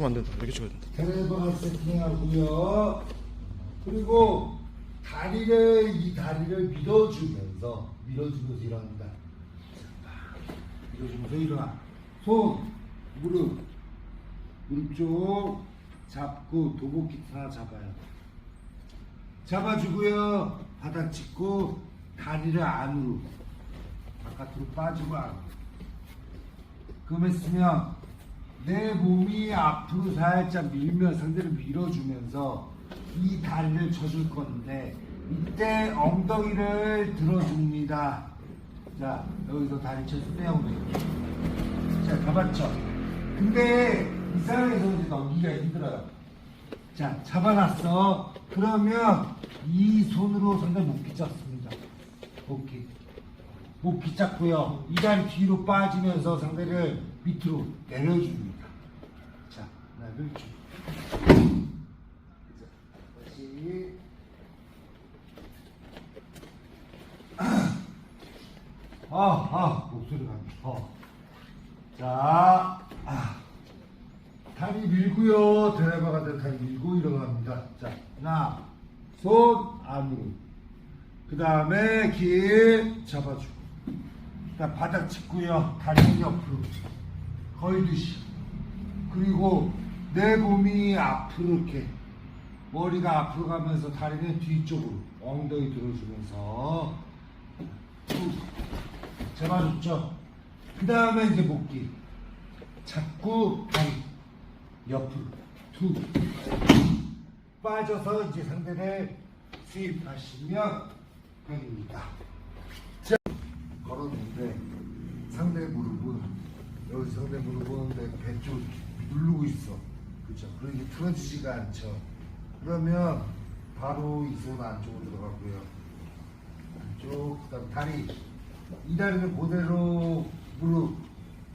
안 된다. 이렇게 찍어야 된다. 드라이버가 세팅 하고요. 그리고 다리를 이 다리를 밀어주면서 밀어주면서 일어난다. 밀어주면서 일어나. 손, 무릎, 무릎 쪽 잡고 도복기 하나 잡아요. 잡아주고요. 바닥 짚고 다리를 안으로 바깥으로 빠지고 안으로. 그러면 쓰면 내 몸이 앞으로 살짝 밀면 상대를 밀어주면서 이 다리를 쳐줄 건데 이때 엉덩이를 들어줍니다. 자 여기서 다리 쳐서 때 엉덩이. 자 잡았죠. 근데 이 상황에서 이제 넘기가 힘들어요. 자 잡아놨어. 그러면 이 손으로 상대 못 붙잡습니다. 오케이. 목 붙잡고요. 이 다리 뒤로 빠지면서 상대를 밑으로 내려줍니다. 자, 하나를 쭉. 자, 다시. 아, 아, 목소리가 안 어. 자, 아. 다리 밀고요. 드라이버가 된 다리 밀고 일어납니다. 자, 하나, 손, 안으로. 그 다음에 길 잡아주고. 자, 바닥 짚고요. 다리 옆으로. 걸듯이. 그리고 내 몸이 앞으로 이렇게. 머리가 앞으로 가면서 다리는 뒤쪽으로. 엉덩이 들어주면서. 쭉. 잡아줬죠? 그 다음에 이제 목기. 잡고 다리. 옆으로. 툭. 빠져서 이제 상대를 수입하시면 됩니다. 자, 걸었는데 상대 무릎은 여기 상대 내배쪽 누르고 있어. 그렇죠. 그러니 풀어지지가 않죠. 그러면 바로 이 손 안쪽으로 들어가고요. 안쪽, 그 다음 다리. 이 다리는 그대로 무릎,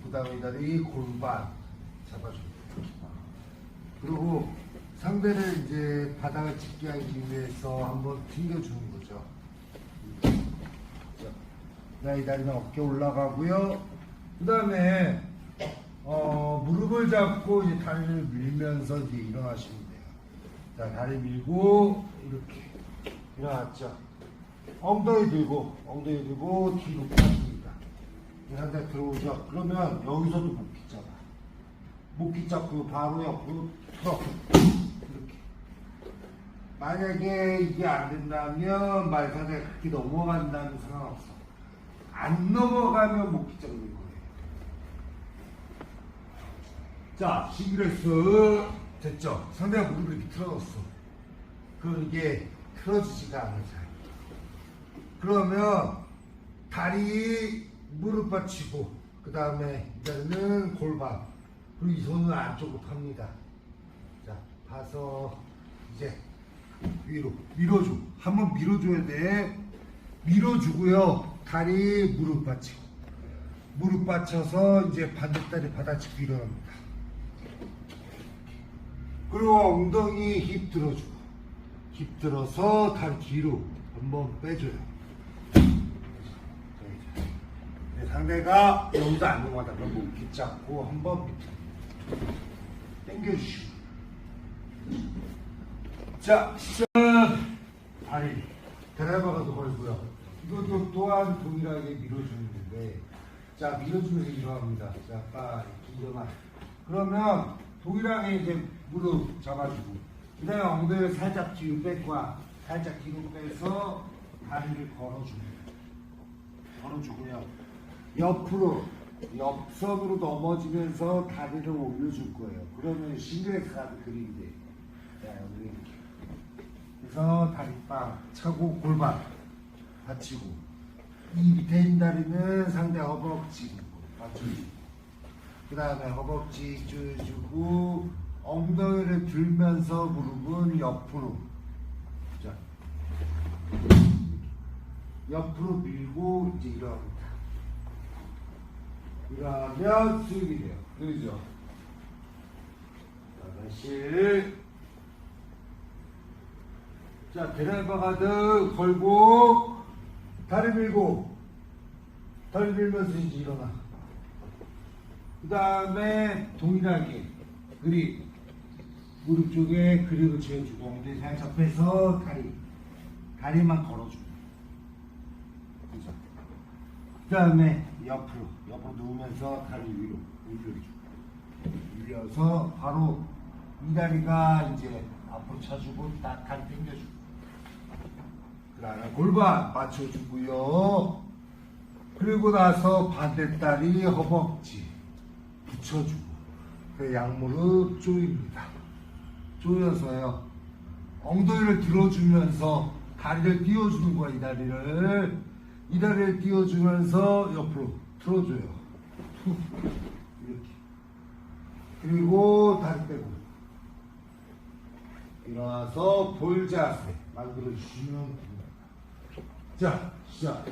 그 다음에 이 다리 골반 잡아줍니다. 그리고 상대를 이제 바닥을 짚게 하기 위해서 한번 튕겨주는 거죠. 자, 이 다리는 어깨 올라가고요. 그 다음에 어, 무릎을 잡고 이제 다리를 밀면서 이제 일어나시면 돼요. 자, 다리 밀고 이렇게 일어났죠. 엉덩이 들고 엉덩이 들고 뒤로 빠집니다. 한대 들어오죠. 그러면 여기서도 못 붙잡아. 목기 잡고 바로 옆으로 틀어 이렇게 만약에 이게 안 된다면 말산에 그렇게 넘어간다는 상관없어 안 넘어가면 목기 잡는 거예요 자 싱글레스 됐죠 상대가 무릎을 이렇게 틀어놨어 그럼 이게 틀어지지가 않아요 잘. 그러면 다리 무릎 받치고 그 다음에 이제는 골반 그리고 이 손을 안쪽으로 팝니다. 자, 봐서 이제 위로 밀어줘. 한번 밀어줘야 돼. 밀어주고요. 다리 무릎 받치고 무릎 받쳐서 이제 반대다리 받아치고 일어납니다. 그리고 엉덩이 힙 들어주고 힙 들어서 다리 뒤로 한번 빼줘요. 네, 상대가 여기서 안 넘어가다. 그럼 목기 잡고 한번 당겨주시고. 자 시작! 다리 드라이버가 더 걸고요. 이것도 또한 동일하게 밀어주는 건데 자 밀어주면서 일어납니다. 자 빨리 일어나 그러면 동일하게 이제 무릎 잡아주고 그 다음에 엉덩이를 살짝 뒤로 뺄 거야 살짝 뒤로 빼서 다리를 걸어줍니다 걸어주고요 옆으로 옆선으로 넘어지면서 다리를 올려줄 거예요. 그러면 싱글레스가 그림이 돼. 자, 여기. 그래서 다리 빵 차고 골반 받치고 이 밑에 있는 다리는 상대 허벅지 받쳐주고 그 다음에 허벅지 줄주고 엉덩이를 들면서 무릎은 옆으로 자 옆으로 밀고 이제 일어납니다. 그러면 수익이 돼요. 그죠? 자, 다시. 자, 드라이버 가드 걸고, 다리 밀고, 다리 밀면서 이제 일어나. 그 다음에 동일하게, 그리, 무릎 쪽에 그립을 채워주고 엉덩이 살짝 빼서 다리 다리만 걸어주고. 그죠? 그 다음에 옆으로 옆으로 누우면서 다리 위로 올려주고. 올려서 바로 이 다리가 이제 앞으로 쳐주고 딱 다리 당겨주고. 그 다음에 골반 맞춰주고요. 그리고 나서 반대 다리 허벅지 붙여주고 그 양무릎 조입니다. 조여서요 엉덩이를 들어주면서 다리를 띄워주는 거야 이 다리를. 이 다리를 띄워주면서 옆으로 틀어줘요. 툭 이렇게. 그리고 다리 빼고. 일어나서 볼자세 만들어주시면 됩니다. 자 시작